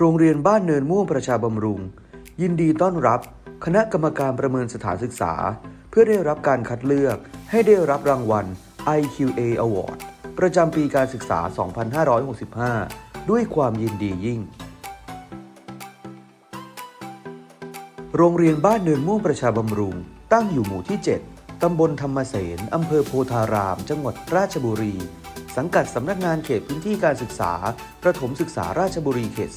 โรงเรียนบ้านเนินม่วงประชาบำรุง ยินดีต้อนรับ คณะกรรมการประเมินสถานศึกษา เพื่อได้รับการคัดเลือกให้ได้รับรางวัล IQA Award ประจำปีการศึกษา 2565 ด้วยความยินดียิ่ง โรงเรียนบ้านเนินม่วงประชาบำรุง ตั้งอยู่หมู่ที่ 7 ตำบลธรรมเสน อำเภอโพธาราม จังหวัดราชบุรี สังกัดสำนักงานเขตพื้นที่การศึกษา ประถมศึกษาราชบุรีเขต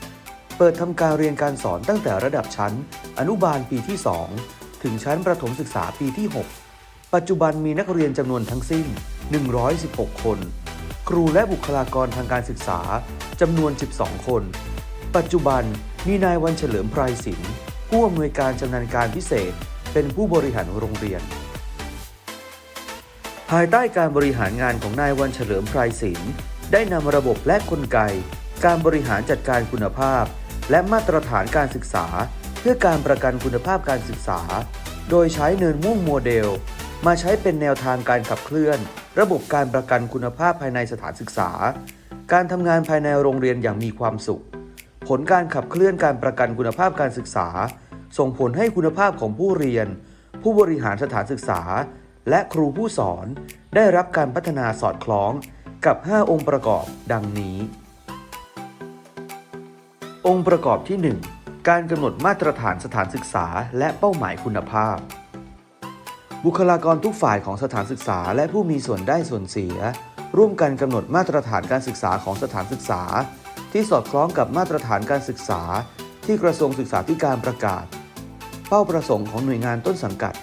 2 เปิดทำการเรียนการสอนตั้งแต่ระดับชั้น อนุบาลปีที่ 2 ถึงชั้นประถมศึกษาปีที่ 6 ปัจจุบันมีนักเรียนจำนวนทั้งสิ้น 116 คน ครูและบุคลากรทางการศึกษาจำนวน 12 คน ปัจจุบันมีนายวันเฉลิมไพรศิลป์ผู้อำนวยการชำนาญการพิเศษ เป็นผู้บริหารโรงเรียน ภายใต้การบริหารงานของนายวันเฉลิมไพรศิลป์ได้นำระบบและกลไก การบริหารจัดการคุณภาพ และมาตรฐานการศึกษา เพื่อการประกันคุณภาพการศึกษา โดยใช้เนินม่วงโมเดล มาใช้เป็นแนวทางการขับเคลื่อน ระบบการประกันคุณภาพภายในสถานศึกษา การทำงานภายในโรงเรียนอย่างมีความสุข ผลการขับเคลื่อนการประกันคุณภาพการศึกษา ส่งผลให้คุณภาพของผู้เรียน ผู้บริหารสถานศึกษา และครูผู้สอนได้รับการพัฒนาสอดคล้องกับ 5 องค์ประกอบดังนี้ องค์ประกอบที่ 1 การกำหนดมาตรฐานสถานศึกษาและเป้าหมายคุณภาพ บุคลากรทุกฝ่ายของสถานศึกษาและผู้มีส่วนได้ส่วนเสีย ร่วมกันกำหนดมาตรฐานการศึกษาของสถานศึกษา ที่สอดคล้องกับมาตรฐานการศึกษา ที่กระทรวงศึกษาธิการประกาศ เป้าประสงค์ของหน่วยงานต้นสังกัด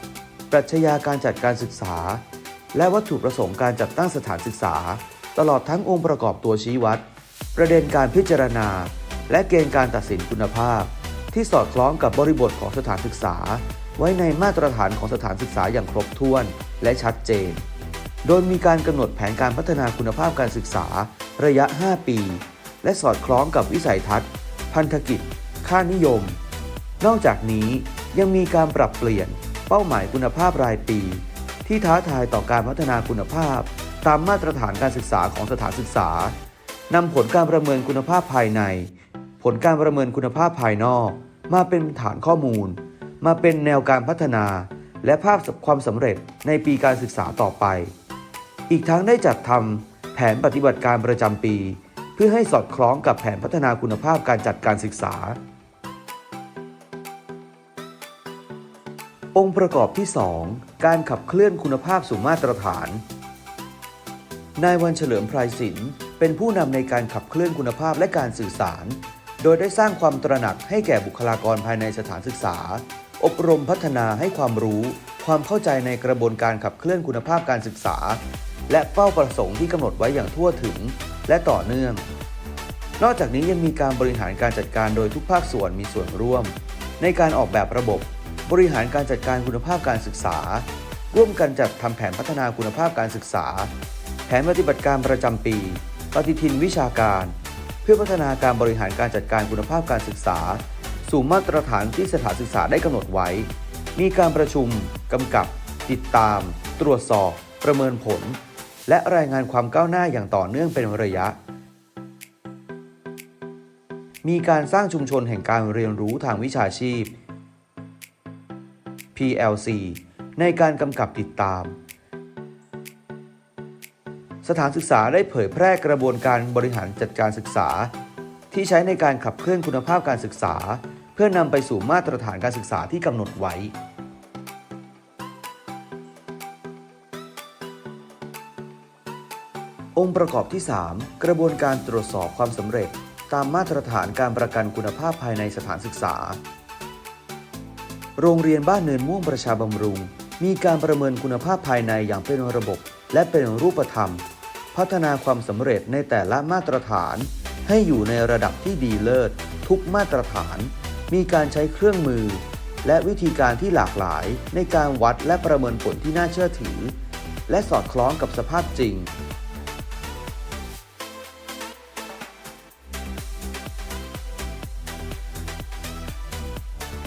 ปรัชญาการจัดการศึกษา และวัตถุประสงค์การจัดตั้งสถานศึกษา ตลอดทั้งองค์ประกอบตัวชี้วัด ประเด็นการพิจารณา และเกณฑ์การตัดสินคุณภาพ ที่สอดคล้องกับบริบทของสถานศึกษา ไว้ในมาตรฐานของสถานศึกษาอย่างครบถ้วนและชัดเจน โดยมีการกำหนดแผนการพัฒนาคุณภาพการศึกษา ระยะ 5 ปี และสอดคล้องกับวิสัยทัศน์ พันธกิจ ค่านิยม นอกจากนี้ยังมีการปรับเปลี่ยน เป้าหมายคุณภาพรายปี ที่ท้าทายต่อการพัฒนาคุณภาพ ตามมาตรฐานการศึกษาของสถานศึกษานำผลการประเมินคุณภาพภายใน ผลการประเมินคุณภาพภายนอก มาเป็นฐานข้อมูล มาเป็นแนวการพัฒนา และภาพความสำเร็จในปีการศึกษาต่อไป อีกทั้งได้จัดทำแผนปฏิบัติการประจำปี เพื่อให้สอดคล้องกับแผนพัฒนาคุณภาพการจัดการศึกษา องค์ประกอบที่ 2 การขับเคลื่อนคุณภาพสู่มาตรฐาน นายวันเฉลิมไพรศิลป์เป็นผู้นำในการขับเคลื่อนคุณภาพและการสื่อสาร โดยได้สร้างความตระหนักให้แก่บุคลากรภายในสถานศึกษา อบรมพัฒนาให้ความรู้ ความเข้าใจในกระบวนการขับเคลื่อนคุณภาพการศึกษา และเป้าประสงค์ที่กำหนดไว้อย่างทั่วถึง และต่อเนื่อง นอกจากนี้ยังมีการบริหารการจัดการโดยทุกภาคส่วนมีส่วนร่วม ในการออกแบบระบบ บริหารการจัดการคุณภาพการศึกษา ร่วมกันจัดทำแผนพัฒนาคุณภาพการศึกษา แผนปฏิบัติการประจำปี ปฏิทินวิชาการ เพื่อพัฒนาการบริหารการจัดการคุณภาพการศึกษา สู่มาตรฐานที่สถานศึกษาได้กำหนดไว้ มีการประชุมกำกับ ติดตาม ตรวจสอบ ประเมินผล และรายงานความก้าวหน้าอย่างต่อเนื่องเป็นระยะมีการสร้างชุมชนแห่งการเรียนรู้ทางวิชาชีพ PLC ในการกำกับติดตาม สถานศึกษาได้เผยแพร่กระบวนการบริหารจัดการศึกษา ที่ใช้ในการขับเคลื่อนคุณภาพการศึกษา เพื่อนำไปสู่มาตรฐานการศึกษาที่กำหนดไว้องค์ประกอบที่ 3 กระบวนการตรวจสอบความสำเร็จ ตามมาตรฐานการประกันคุณภาพภายในสถานศึกษา โรงเรียนบ้านเนินม่วงประชาบำรุง มีการประเมินคุณภาพภายในอย่างเป็นระบบ และเป็นรูปธรรม พัฒนาความสำเร็จในแต่ละมาตรฐาน ให้อยู่ในระดับที่ดีเลิศ ทุกมาตรฐาน มีการใช้เครื่องมือ และวิธีการที่หลากหลาย ในการวัดและประเมินผลที่น่าเชื่อถือ และสอดคล้องกับสภาพจริง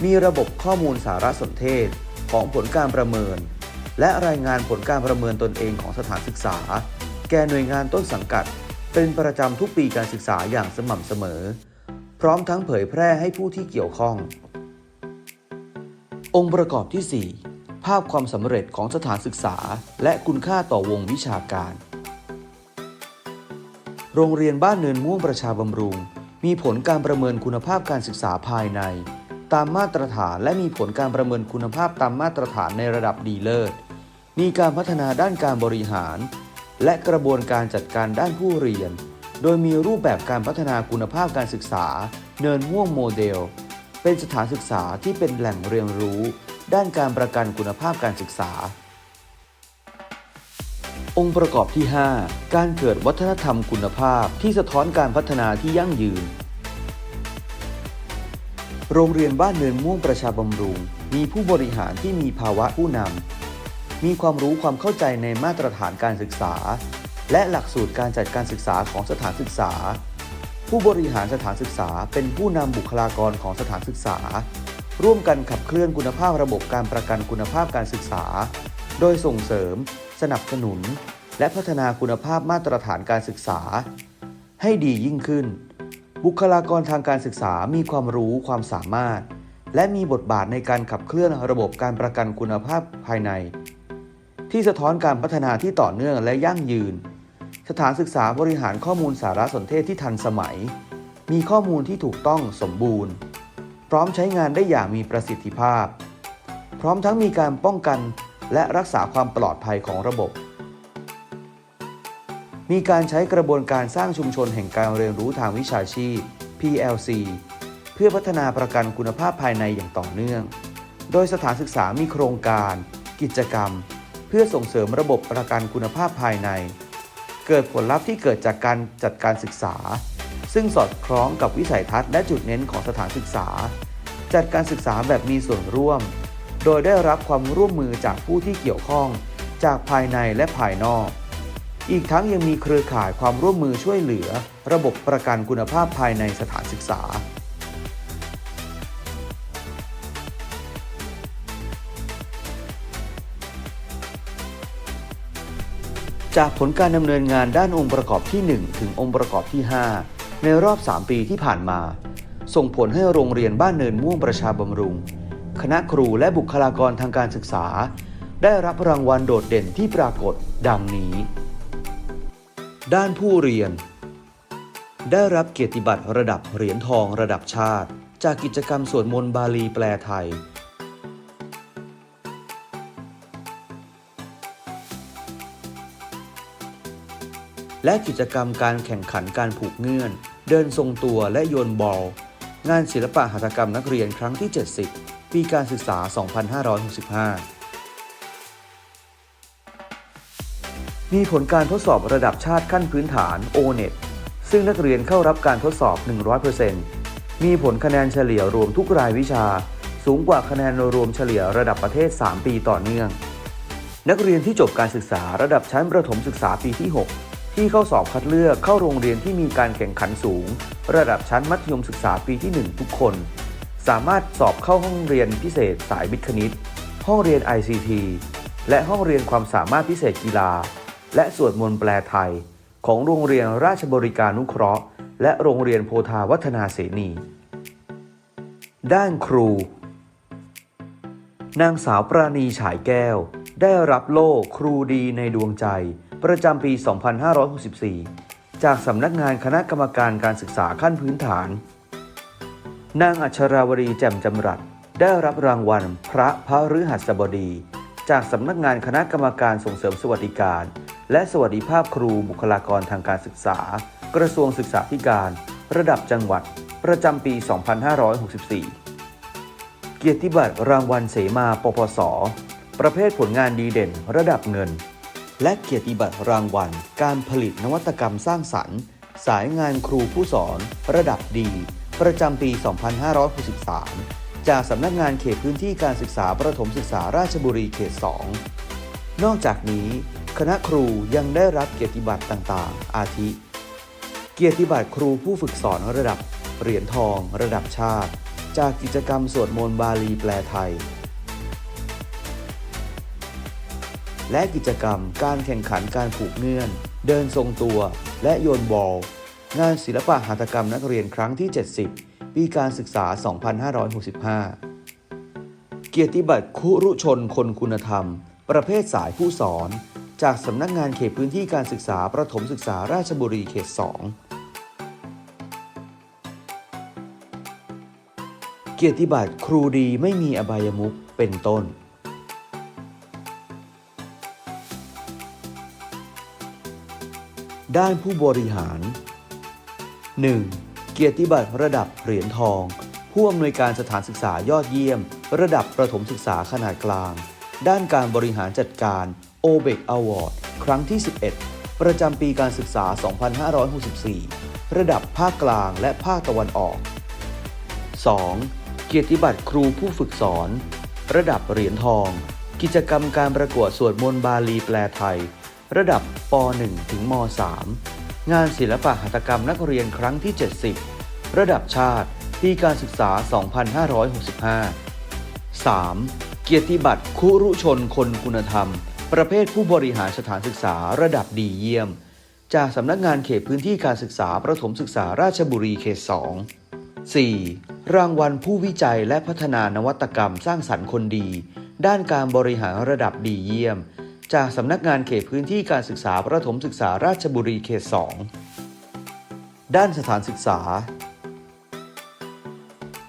มีระบบข้อมูลสารสนเทศของผลการประเมิน และรายงานผลการประเมินตนเองของสถานศึกษา แก่หน่วยงานต้นสังกัด เป็นประจำทุกปีการศึกษาอย่างสม่ำเสมอ พร้อมทั้งเผยแพร่ให้ผู้ที่เกี่ยวข้อง องค์ประกอบที่ 4 ภาพความสำเร็จของสถานศึกษา และคุณค่าต่อวงวิชาการ โรงเรียนบ้านเนินม่วงประชาบำรุง มีผลการประเมินคุณภาพการศึกษาภายใน ตามมาตรฐาน และมีผลการประเมินคุณภาพตามมาตรฐานในระดับดีเลิศ มีการพัฒนาด้านการบริหาร และกระบวนการจัดการด้านผู้เรียน โดยมีรูปแบบการพัฒนาคุณภาพการศึกษา เนินม่วงโมเดล เป็นสถานศึกษาที่เป็นแหล่งเรียนรู้ ด้านการประกันคุณภาพการศึกษา องค์ประกอบที่ 5 การเกิดวัฒนธรรมคุณภาพที่สะท้อนการพัฒนาที่ยั่งยืน โรงเรียนบ้านเนินม่วงประชาบำรุง มีผู้บริหารที่มีภาวะผู้นำ มีความรู้ความเข้าใจในมาตรฐานการศึกษา และหลักสูตรการจัดการศึกษาของสถานศึกษา ผู้บริหารสถานศึกษาเป็นผู้นำบุคลากรของสถานศึกษา ร่วมกันขับเคลื่อนคุณภาพระบบการประกันคุณภาพการศึกษา โดยส่งเสริม สนับสนุน และพัฒนาคุณภาพมาตรฐานการศึกษา ให้ดียิ่งขึ้น บุคลากรทางการศึกษามีความรู้ความสามารถ และมีบทบาทในการขับเคลื่อนระบบการประกันคุณภาพภายใน ที่สะท้อนการพัฒนาที่ต่อเนื่องและยั่งยืน สถานศึกษาบริหารข้อมูลสารสนเทศที่ทันสมัย มีข้อมูลที่ถูกต้องสมบูรณ์ พร้อมใช้งานได้อย่างมีประสิทธิภาพ พร้อมทั้งมีการป้องกันและรักษาความปลอดภัยของระบบ มีการใช้กระบวนการสร้างชุมชนแห่งการเรียนรู้ทางวิชาชีพ PLC เพื่อพัฒนาประกันคุณภาพภายในอย่างต่อเนื่อง โดยสถานศึกษามีโครงการ กิจกรรม เพื่อส่งเสริมระบบประกันคุณภาพภายใน เกิดผลลัพธ์ที่เกิดจากการจัดการศึกษา ซึ่งสอดคล้องกับวิสัยทัศน์และจุดเน้นของสถานศึกษา จัดการศึกษาแบบมีส่วนร่วม โดยได้รับความร่วมมือจากผู้ที่เกี่ยวข้อง จากภายในและภายนอก อีกทั้งยังมีเครือข่ายความร่วมมือช่วยเหลือ ระบบประกันคุณภาพภายในสถานศึกษา จากผลการดำเนินงานด้านองค์ประกอบที่ 1 ถึงองค์ประกอบที่ 5 ในรอบ 3 ปีที่ผ่านมา ส่งผลให้โรงเรียนบ้านเนินม่วงประชาบำรุง คณะครูและบุคลากรทางการศึกษา ได้รับรางวัลโดดเด่นที่ปรากฏดังนี้ ด้านผู้เรียน ได้รับเกียรติบัตรระดับเหรียญทองระดับชาติ จากกิจกรรมสวดมนต์บาลีแปลไทย และกิจกรรมการแข่งขันการผูกเงื่อน เดินทรงตัวและโยนบอล งานศิลปะหัตถกรรมนักเรียนครั้งที่ 70 ปีการศึกษา 2565 มีผลการทดสอบระดับชาติขั้นพื้นฐาน O-NET ซึ่งนักเรียนเข้ารับการทดสอบ 100%มีผลคะแนนเฉลี่ยรวมทุกรายวิชา สูงกว่าคะแนนรวมเฉลี่ยระดับประเทศ 3 ปีต่อเนื่อง นักเรียนที่จบการศึกษาระดับชั้นประถมศึกษาปีที่ 6 ที่เข้าสอบคัดเลือกเข้าโรงเรียนที่มีการแข่งขันสูง ระดับชั้นมัธยมศึกษาปีที่ 1 ทุกคน สามารถสอบเข้าห้องเรียนพิเศษสายวิทย์คณิต ห้องเรียน ICT และห้องเรียนความสามารถพิเศษกีฬา และสวดมนต์แปลไทย ของโรงเรียนราชบริการนุเคราะห์ และโรงเรียนโพธาวัฒนาเสนี ด้านครู นางสาวปราณีฉายแก้ว ได้รับโล่ครูดีในดวงใจ ประจำปี 2564 จากสำนักงานคณะกรรมการการศึกษาขั้นพื้นฐาน นางอัชราวรีแจ่มจำรัดได้รับรางวัลพระพฤหัสบดี จากสำนักงานคณะกรรมการส่งเสริมสวัสดิการ และสวัสดิภาพครูบุคลากรทางการศึกษา กระทรวงศึกษาธิการ ระดับจังหวัด ประจำปี 2564 เกียรติบัตรรางวัลเสมาปปส ประเภทผลงานดีเด่น ระดับเงิน และเกียรติบัตรรางวัล การผลิตนวัตกรรมสร้างสรรค์ สายงานครูผู้สอน ระดับดี ประจำปี 2563 จากสำนักงานเขตพื้นที่การศึกษาประถมศึกษาราชบุรีเขต 2 นอกจากนี้ คณะครูยังได้รับเกียรติบัตรต่างๆ อาทิ เกียรติบัตรครูผู้ฝึกสอนระดับเหรียญทองระดับชาติ จากกิจกรรมสวดมนต์บาลีแปลไทย และกิจกรรมการแข่งขันการผูกเงื่อน เดินทรงตัว และโยนบอล งานศิลปะหัตถกรรมนักเรียนครั้งที่ 70 ปีการศึกษา 2565 เกียรติบัตรคุรุชนคนคุณธรรม ประเภทสายผู้สอน จากสำนักงานเขตพื้นที่การศึกษาประถมศึกษาราชบุรีเขต 2 เกียรติบัตรครูดีไม่มีอบายมุขเป็นต้น ด้านผู้บริหาร 1. เกียรติบัตรระดับเหรียญทอง ผู้อำนวยการสถานศึกษายอดเยี่ยม ระดับประถมศึกษาขนาดกลาง ด้านการบริหารจัดการ o b e c Award ครั้งที่ 11 ประจำปีการศึกษา 2564 ระดับภาคกลางและภาคตะวันออก 2. เกียรติบัตรครูผู้ฝึกสอน ระดับเหรียญทอง กิจกรรมการประกวดสวดมนต์บาลีแปลไทย ระดับป .1 ถึงม .3 งานศิลปะหัตถกรรมนักเรียนครั้งที่ 70 ระดับชาติปีการศึกษา 2565 3. เกียรติบัตรคุรุชนคนคุณธรรม ประเภทผู้บริหารสถานศึกษาระดับดีเยี่ยม จากสำนักงานเขตพื้นที่การศึกษาประถมศึกษาราชบุรีเขต 2 4. รางวัลผู้วิจัยและพัฒนานวัตกรรมสร้างสรรค์คนดี ด้านการบริหารระดับดีเยี่ยม จากสำนักงานเขตพื้นที่การศึกษาประถมศึกษาราชบุรีเขต 2 ด้านสถานศึกษา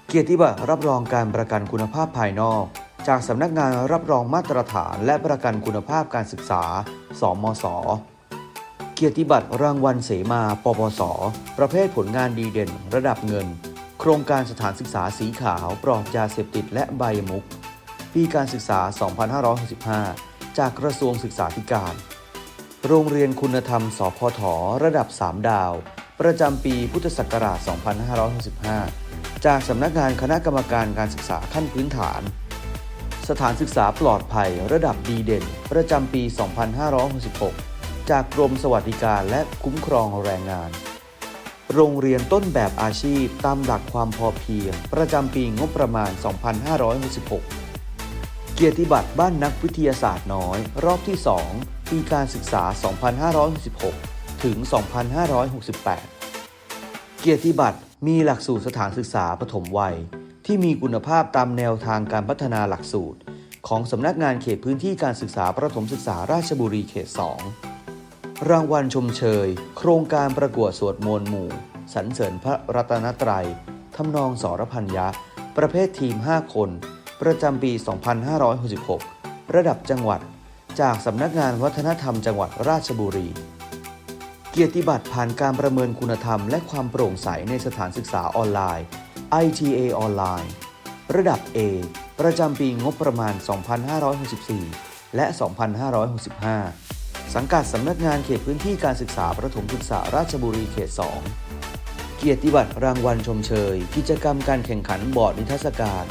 เกียรติบัตรรับรองการประกันคุณภาพภายนอก จากสำนักงานรับรองมาตรฐานและประกันคุณภาพการศึกษา สมศเกียรติบัตรรางวัลเสมา ปปส ประเภทผลงานดีเด่น ระดับเงิน โครงการสถานศึกษาสีขาว ปลอดยาเสพติดและใบมุก ปีการศึกษา 2565 จากกระทรวงศึกษาธิการ โรงเรียนคุณธรรม สพท ระดับ 3 ดาว ประจำปีพุทธศักราช 2565 จากสำนักงานคณะกรรมการการศึกษาขั้นพื้นฐาน สถานศึกษาปลอดภัยระดับดีเด่น ประจำปี 2566 จากกรมสวัสดิการและคุ้มครองแรงงาน โรงเรียนต้นแบบอาชีพตามหลักความพอเพียง ประจำปีงบประมาณ 2566 เกียรติบัตรบ้านนักวิทยาศาสตร์น้อย รอบที่ 2 ปีการศึกษา 2566 ถึง 2568 เกียรติบัตรมีหลักสูตรสถานศึกษาปฐมวัย ที่มีคุณภาพตามแนวทางการพัฒนาหลักสูตร ของสำนักงานเขตพื้นที่การศึกษาประถมศึกษาราชบุรีเขต 2 รางวัลชมเชย โครงการประกวดสวดมนต์หมู่สรรเสริญพระรัตนตรัยทำนองสรพัญญะ ประเภททีม 5 คน ประจำปี 2566 ระดับจังหวัด จากสำนักงานวัฒนธรรมจังหวัดราชบุรี เกียรติบัตรผ่านการประเมินคุณธรรมและความโปร่งใสในสถานศึกษาออนไลน์ ITA ออนไลน์ระดับ A ประจำปีงบประมาณ 2564 และ 2565 สังกัดสำนักงานเขตพื้นที่การศึกษาประถมศึกษาราชบุรีเขต 2 เกียรติบัตรรางวัลชมเชย กิจกรรมการแข่งขันบอร์ดนิทรรศการ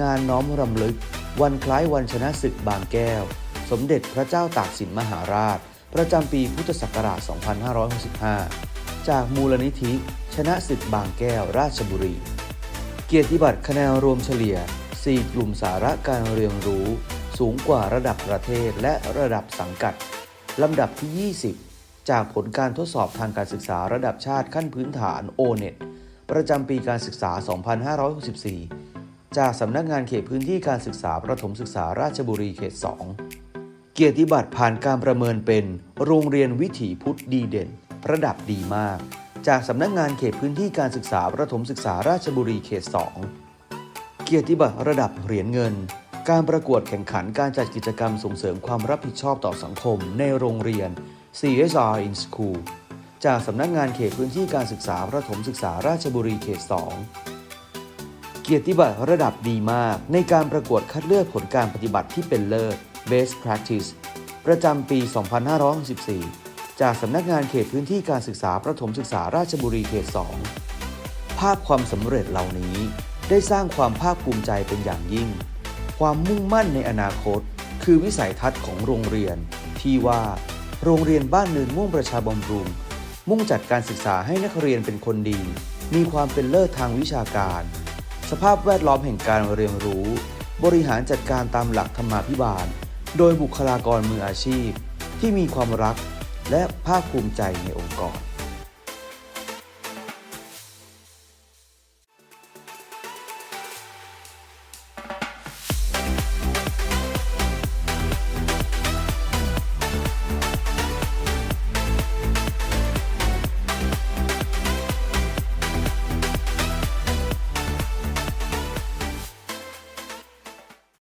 งานน้อมรำลึก วันคล้ายวันชนะศึกบางแก้ว สมเด็จพระเจ้าตากสินมหาราช ประจำปีพุทธศักราช 2565 จากมูลนิธิ ชนะศึกบางแก้วราชบุรี เกียรติบัตรคะแนนรวมเฉลี่ย 4 กลุ่มสาระการเรียนรู้ สูงกว่าระดับประเทศและระดับสังกัด ลำดับที่ 20 จากผลการทดสอบทางการศึกษาระดับชาติขั้นพื้นฐาน O-NET ประจำปีการศึกษา 2564 จากสำนักงานเขตพื้นที่การศึกษาประถมศึกษาราชบุรีเขต 2 เกียรติบัตรผ่านการประเมินเป็น โรงเรียนวิถีพุทธดีเด่น ระดับดีมาก จากสำนักงานเขตพื้นที่การศึกษาประถมศึกษาราชบุรีเขต 2 เกียรติบัตรระดับเหรียญเงิน การประกวดแข่งขันการจัดกิจกรรมส่งเสริมความรับผิดชอบต่อสังคม ในโรงเรียน CSR in School จากสำนักงานเขตพื้นที่การศึกษาประถมศึกษาราชบุรีเขต 2 เกียรติบัตรระดับดีมาก ในการประกวดคัดเลือกผลการปฏิบัติที่เป็นเลิศ Best Practice ประจำปี 2564 จากสำนักงานเขตพื้นที่การศึกษาประถมศึกษาราชบุรีเขต 2 ภาพความสำเร็จเหล่านี้ได้สร้างความภาคภูมิใจเป็นอย่างยิ่ง ความมุ่งมั่นในอนาคต คือวิสัยทัศน์ของโรงเรียน ที่ว่า โรงเรียนบ้านเนินม่วงประชาบำรุง มุ่งจัดการศึกษาให้นักเรียนเป็นคนดี มีความเป็นเลิศทางวิชาการ สภาพแวดล้อมแห่งการเรียนรู้ บริหารจัดการตามหลักธรรมาภิบาล โดยบุคลากรมืออาชีพ ที่มีความรัก และภาคภูมิใจในองค์กร